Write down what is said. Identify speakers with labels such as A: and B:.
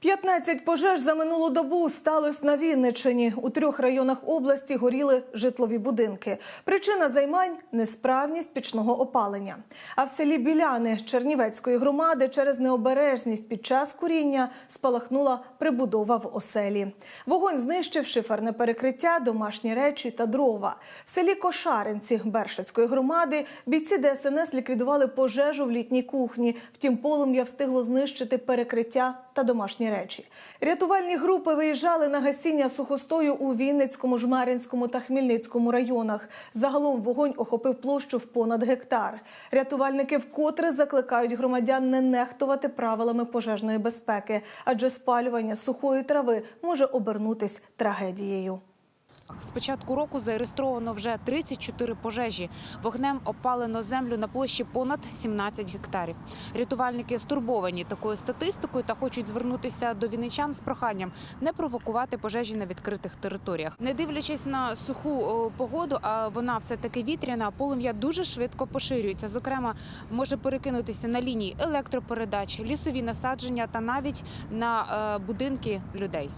A: 15 пожеж за минулу добу сталося на Вінниччині. У трьох районах області горіли житлові будинки. Причина займань несправність пічного опалення. А в селі Біляни Чернівецької громади через необережність під час куріння спалахнула прибудова в оселі. Вогонь знищив шиферне перекриття, домашні речі та дрова. В селі Кошаринці Бершицької громади бійці ДСНС ліквідували пожежу в літній кухні. Втім, полум'я встигло знищити перекриття та домашні речі. Рятувальні групи виїжджали на гасіння сухостою у Вінницькому, Жмеринському та Хмельницькому районах. Загалом вогонь охопив площу в понад гектар. Рятувальники вкотре закликають громадян не нехтувати правилами пожежної безпеки, адже спалювання сухої трави може обернутись трагедією.
B: З початку року зареєстровано вже 34 пожежі. Вогнем опалено землю на площі понад 17 гектарів. Рятувальники стурбовані такою статистикою та хочуть звернутися до вінничан з проханням не провокувати пожежі на відкритих територіях. Не дивлячись на суху погоду, а вона все таки вітряна, полум'я дуже швидко поширюється. Зокрема, може перекинутися на лінії електропередач, лісові насадження та навіть на е, будинки людей.